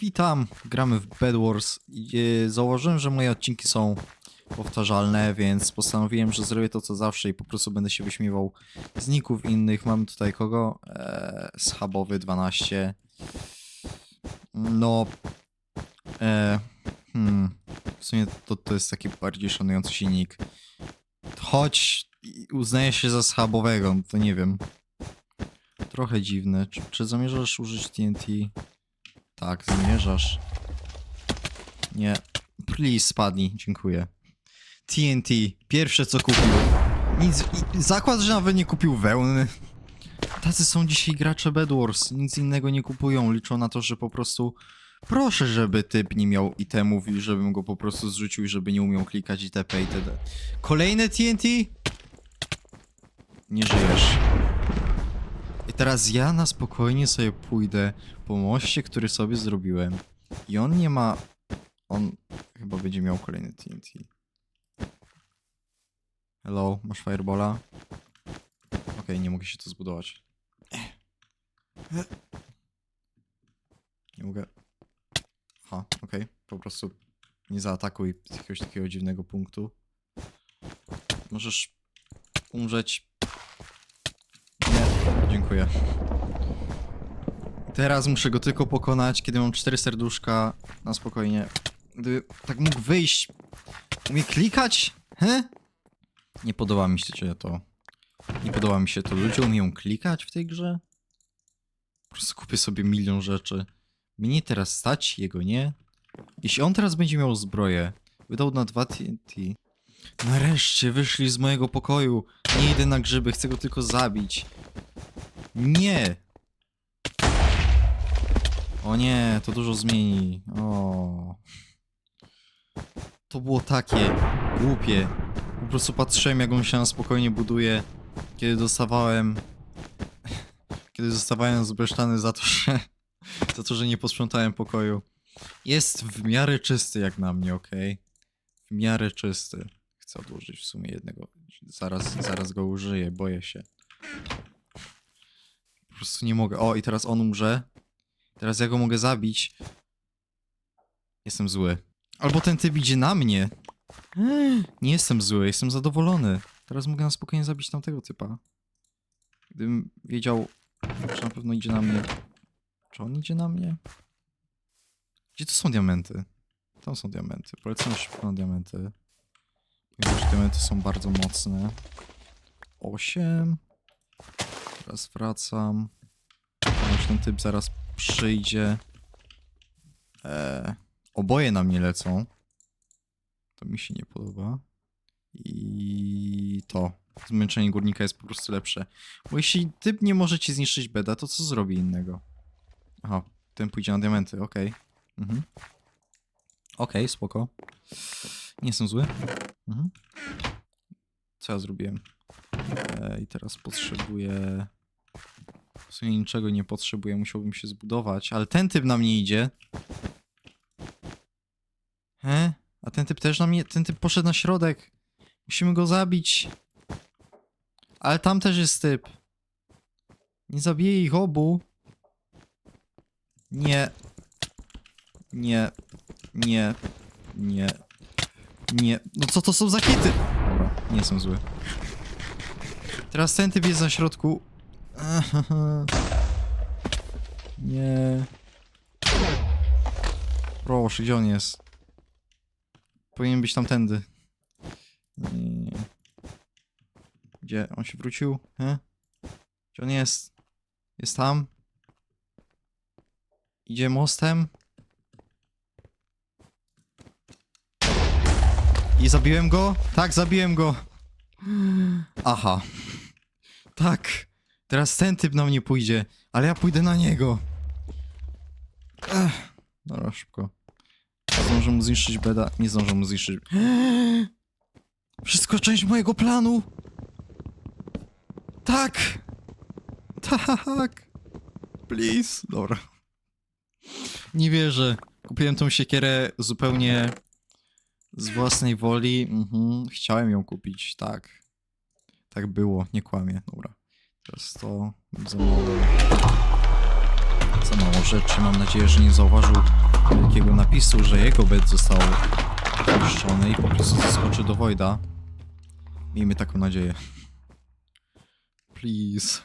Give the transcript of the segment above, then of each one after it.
Witam, gramy w Bed Wars. Założyłem, że moje odcinki są powtarzalne, więc postanowiłem, że zrobię to co zawsze i po prostu będę się wyśmiewał z ników innych. Mamy tutaj kogo? Eee, Schabowy 12. No. E, hmm, w sumie to, to jest taki bardziej szanujący się nick. Choć i uznaje się za schabowego, to nie wiem. Trochę dziwne. Czy, czy zamierzasz użyć TNT? Tak, zamierzasz. Nie. Please, spadnij. Dziękuję. TNT. Pierwsze co kupił. Nic. Zakład, że nawet nie kupił wełny. Tacy są dzisiaj gracze Bed Wars. Nic innego nie kupują. Liczą na to, że po prostu. Proszę, żeby typ nie miał itemów i żebym go po prostu zrzucił i żeby nie umiał klikać itp. itd. Kolejne TNT? Nie żyjesz. Teraz ja na spokojnie sobie pójdę po moście, który sobie zrobiłem. I on nie ma. On chyba będzie miał kolejny TNT. Hello, masz firebola? Okej, nie mogę się tu zbudować. Nie mogę. Aha, okej. Po prostu nie zaatakuj z jakiegoś takiego dziwnego punktu. Możesz umrzeć. Dziękuję. Teraz muszę go tylko pokonać, kiedy mam cztery serduszka na spokojnie. Gdyby tak mógł wyjść. Umie klikać? He? Nie podoba mi się to. Nie podoba mi się to. Ludzie umieją klikać w tej grze? Po prostu kupię sobie milion rzeczy. Mnie teraz stać, jego nie. Jeśli on teraz będzie miał zbroję, wydał na dwa TNT. Nareszcie wyszli z mojego pokoju. Nie idę na grzyby, chcę go tylko zabić. Nie! O nie, to dużo zmieni. O. To było takie głupie. Po prostu patrzyłem, jak on się na spokojnie buduje, kiedy dostawałem. Kiedy zostawałem zbesztany za to, że. za to, że nie posprzątałem pokoju. Jest w miarę czysty, jak na mnie, okej? W miarę czysty. Chcę odłożyć w sumie jednego. Zaraz, zaraz go użyję, boję się. Prostu nie mogę. O, i teraz on umrze. Teraz ja go mogę zabić. Jestem zły. Albo ten typ idzie na mnie. Nie jestem zły, jestem zadowolony. Teraz mogę na spokojnie zabić tamtego typa. Gdybym wiedział, że na pewno idzie na mnie. Czy on idzie na mnie? Gdzie to są diamenty? Tam są diamenty. Polecam szybko na diamenty. Ponieważ diamenty są bardzo mocne. 8. Teraz wracam. Ponieważ ten typ zaraz przyjdzie. Eee, oboje na mnie lecą. To mi się nie podoba. I to. Zmęczenie górnika jest po prostu lepsze. Bo jeśli typ nie może ci zniszczyć beda, to co zrobi innego? Aha, ten pójdzie na diamenty, okej. Mhm. Okej, spoko. Nie jestem zły. Mhm. Co ja zrobiłem? E, I teraz potrzebuję... W sumie niczego nie potrzebuję, musiałbym się zbudować, ale ten typ na mnie idzie. He? A ten typ też na mnie, ten typ poszedł na środek. Musimy go zabić. Ale tam też jest typ. Nie zabiję ich obu. Nie. Nie. Nie. Nie. Nie. No co to są za hity? Dobra, nie jestem zły. Teraz ten typ jest na środku. Nie. Proszę, gdzie on jest? Powinien być tamtędy. Gdzie? On się wrócił? He? Gdzie on jest? Jest tam? Idzie mostem? I zabiłem go? Tak, zabiłem go. Aha. Tak. Teraz ten typ na mnie pójdzie, ale ja pójdę na niego. Ech. Dobra, szybko. Zdążę mu zniszczyć beda. Nie zdążę mu zniszczyć. Wszystko część mojego planu. Tak. Tak. Please. Dobra. Nie wierzę. Kupiłem tą siekierę zupełnie z własnej woli. Mhm. Chciałem ją kupić, tak. Tak było, nie kłamie. Dobra. Teraz to za mało. Za mało rzeczy. Mam nadzieję, że nie zauważył napisał, że jego bed został zniszczony i po prostu zeskoczył do Wojda. Miejmy taką nadzieję. Please.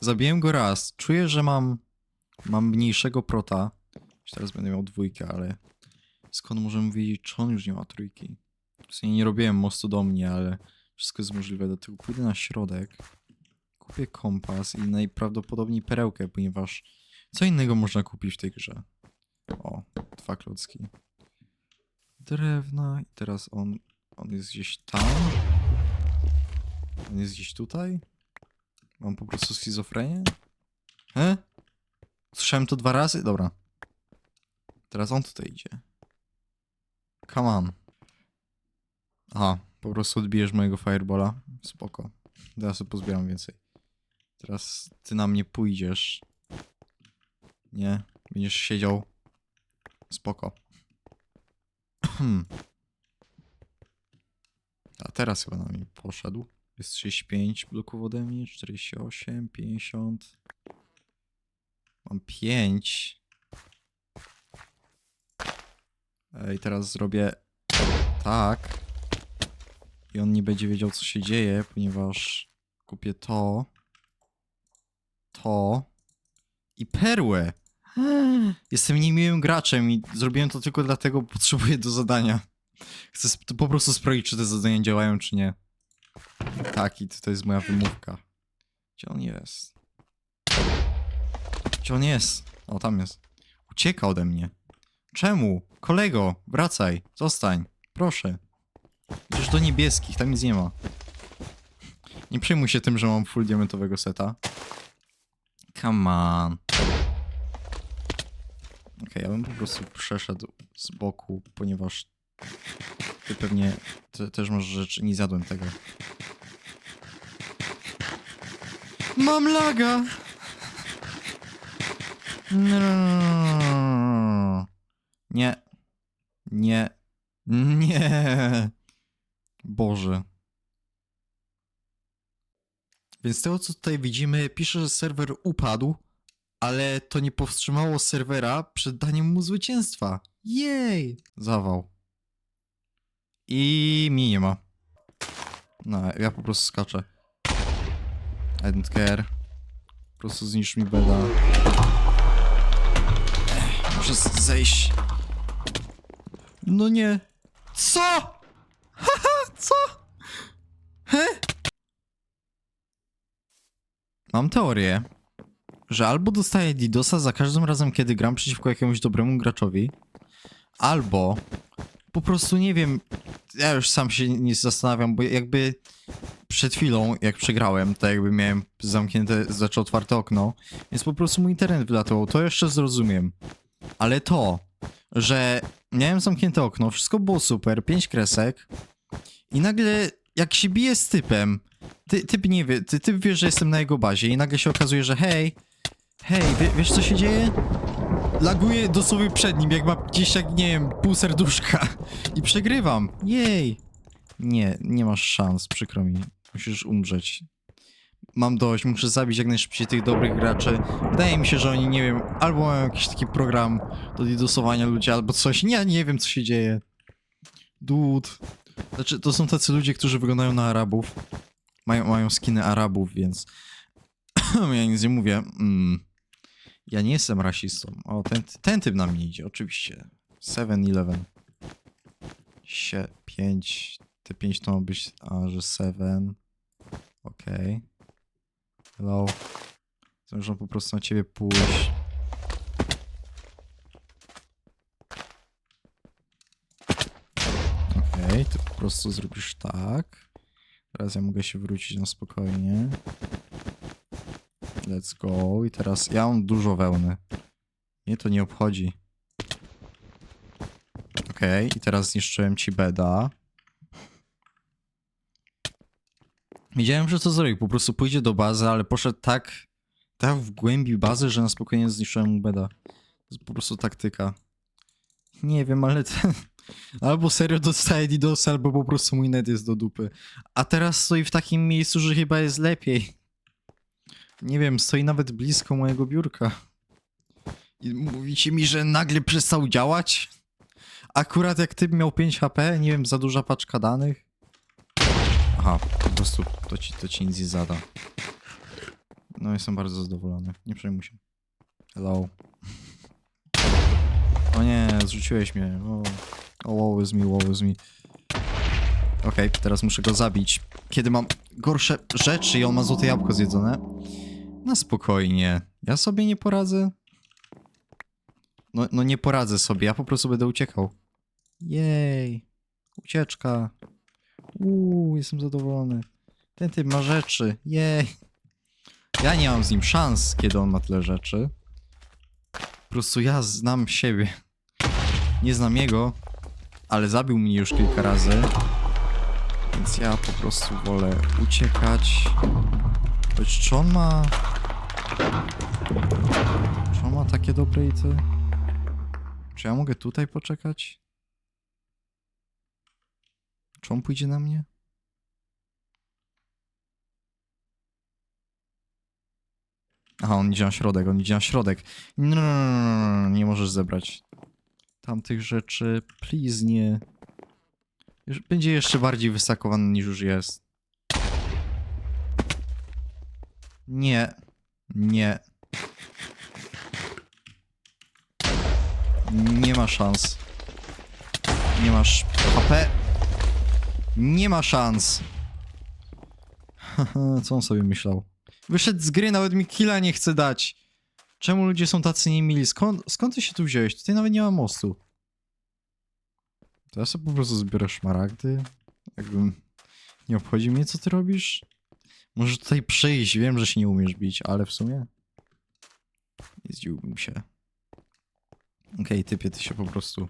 Zabiłem go raz. Czuję, że mam mam mniejszego prota. Teraz będę miał dwójkę, ale skąd możemy wiedzieć, czy on już nie ma trójki? W nie robiłem mostu do mnie, ale wszystko jest możliwe. Dlatego pójdę na środek, kupię kompas i najprawdopodobniej perełkę, ponieważ co innego można kupić w tej grze? O, dwa klocki. Drewna i teraz on, on jest gdzieś tam. On jest gdzieś tutaj. Mam po prostu schizofrenię? He? Słyszałem to dwa razy? Dobra. Teraz on tutaj idzie. Come on. Aha, po prostu odbijesz mojego firebola. Spoko. Teraz sobie pozbieram więcej. Teraz ty na mnie pójdziesz. Nie, będziesz siedział. Spoko. A teraz chyba na mnie poszedł. Jest 35 bloków ode mnie, 48, 50. Mam 5. I teraz zrobię tak. I on nie będzie wiedział, co się dzieje, ponieważ kupię to, to i perłę. Jestem niemiłym graczem i zrobiłem to tylko dlatego, bo potrzebuję do zadania. Chcę po prostu sprawdzić, czy te zadania działają, czy nie. Tak, i to jest moja wymówka. Gdzie on jest? Gdzie on jest? O, tam jest. Ucieka ode mnie. Czemu? Kolego, wracaj, zostań. Proszę. Idziesz do niebieskich, tam nic nie ma. Nie przejmuj się tym, że mam full diamentowego seta. Come on. Okej, ja bym po prostu przeszedł z boku, ponieważ ty pewnie te, też masz rzeczy. Nie zjadłem tego. Mam laga! No. Nie. Nie. Nie. Boże. Więc tego, co tutaj widzimy, pisze, że serwer upadł, ale to nie powstrzymało serwera przed daniem mu zwycięstwa. Jej! Zawał. I mi nie ma. No, ja po prostu skaczę. I don't care. Po prostu zniszcz mi beda. Muszę zejść. No nie. Co? Haha, co? He? Mam teorię, że albo dostaję DDoSa za każdym razem, kiedy gram przeciwko jakiemuś dobremu graczowi, albo po prostu nie wiem, ja już sam się nie zastanawiam, bo jakby przed chwilą, jak przegrałem, to jakby miałem zamknięte, znaczy otwarte okno, więc po prostu mój internet wylatywał, to jeszcze zrozumiem. Ale to, że miałem zamknięte okno, wszystko było super, pięć kresek i nagle jak się bije z typem, ty, typ nie wie, ty, typ wie, że jestem na jego bazie i nagle się okazuje, że hej, hej, wie, wiesz co się dzieje? Laguję dosłownie przed nim, jak ma gdzieś jak, nie wiem, pół serduszka i przegrywam. Jej. Nie, nie masz szans, przykro mi. Musisz umrzeć. Mam dość, muszę zabić jak najszybciej tych dobrych graczy. Wydaje mi się, że oni, nie wiem, albo mają jakiś taki program do didosowania ludzi, albo coś. Nie, nie wiem, co się dzieje. Dude. Znaczy, to są tacy ludzie, którzy wyglądają na Arabów. Mają, mają skiny Arabów, więc... ja nic nie mówię. Mm. Ja nie jestem rasistą. O, ten, ten typ na mnie idzie, oczywiście. 7-Eleven. Sie, 5. Te 5 to ma być, a że 7. Okej. Hello. Zamierzam po prostu na ciebie pójść. Okej, ty po prostu zrobisz tak. Teraz ja mogę się wrócić na spokojnie. Let's go. I teraz ja mam dużo wełny. Mnie to nie obchodzi. Okej, i teraz zniszczyłem ci beda. Wiedziałem, że to zrobi. Po prostu pójdzie do bazy, ale poszedł tak, tak w głębi bazy, że na spokojnie zniszczyłem mu beda. To jest po prostu taktyka. Nie wiem, ale ten... Albo serio dostaje DDoS, albo po prostu mój net jest do dupy. A teraz stoi w takim miejscu, że chyba jest lepiej. Nie wiem, stoi nawet blisko mojego biurka. I mówicie mi, że nagle przestał działać? Akurat jak typ miał 5 HP, nie wiem, za duża paczka danych. Aha, po prostu to ci, to ci nic nie zada. No jestem bardzo zadowolony, nie przejmuj się. Hello. O nie, zrzuciłeś mnie. O, o woł is me, woł is me. Okej, teraz muszę go zabić. Kiedy mam gorsze rzeczy i on ma złote jabłko zjedzone. Na spokojnie. Ja sobie nie poradzę. No, no nie poradzę sobie, ja po prostu będę uciekał. Jej. Ucieczka. Uuu, jestem zadowolony. Ten typ ma rzeczy. Jej. Ja nie mam z nim szans, kiedy on ma tyle rzeczy. Po prostu ja znam siebie. Nie znam jego, ale zabił mnie już kilka razy. Więc ja po prostu wolę uciekać. Choć czy on ma... Czy on ma takie dobre ity? Czy ja mogę tutaj poczekać? Czy on pójdzie na mnie? Aha, on idzie na środek, on idzie na środek. No, no, no, no, nie możesz zebrać tamtych rzeczy. Please, nie. Będzie jeszcze bardziej wysakowany niż już jest. Nie. Nie. Nie ma szans. Nie masz HP. Nie ma szans. Co on sobie myślał? Wyszedł z gry, nawet mi killa nie chce dać. Czemu ludzie są tacy niemili? Skąd, skąd ty się tu wziąłeś? Tutaj nawet nie ma mostu. To ja sobie po prostu zbiorę szmaragdy. Jakbym... Nie obchodzi mnie, co ty robisz. Możesz tutaj przyjść. Wiem, że się nie umiesz bić, ale w sumie... Nie zdziwiłbym się. Okej, typie, ty się po prostu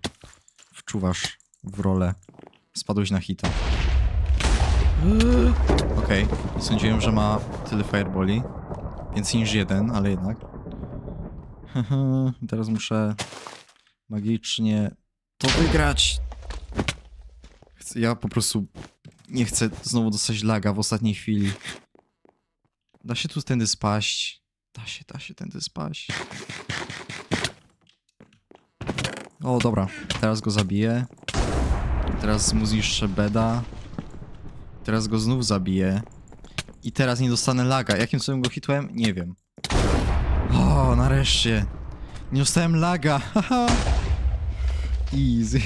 wczuwasz w rolę. Spadłeś na hita. Okej, nie sądziłem, że ma tyle fireboli. Więcej niż jeden, ale jednak. Teraz muszę magicznie to wygrać. Ja po prostu nie chcę znowu dostać laga w ostatniej chwili. Da się tu tędy spaść. Da się, da się tędy spaść. O, dobra. Teraz go zabiję. Teraz mu zniszczę beda. Teraz go znów zabiję. I teraz nie dostanę laga. Jakim cudem go hitłem? Nie wiem. O, nareszcie. Nie dostałem laga. Easy.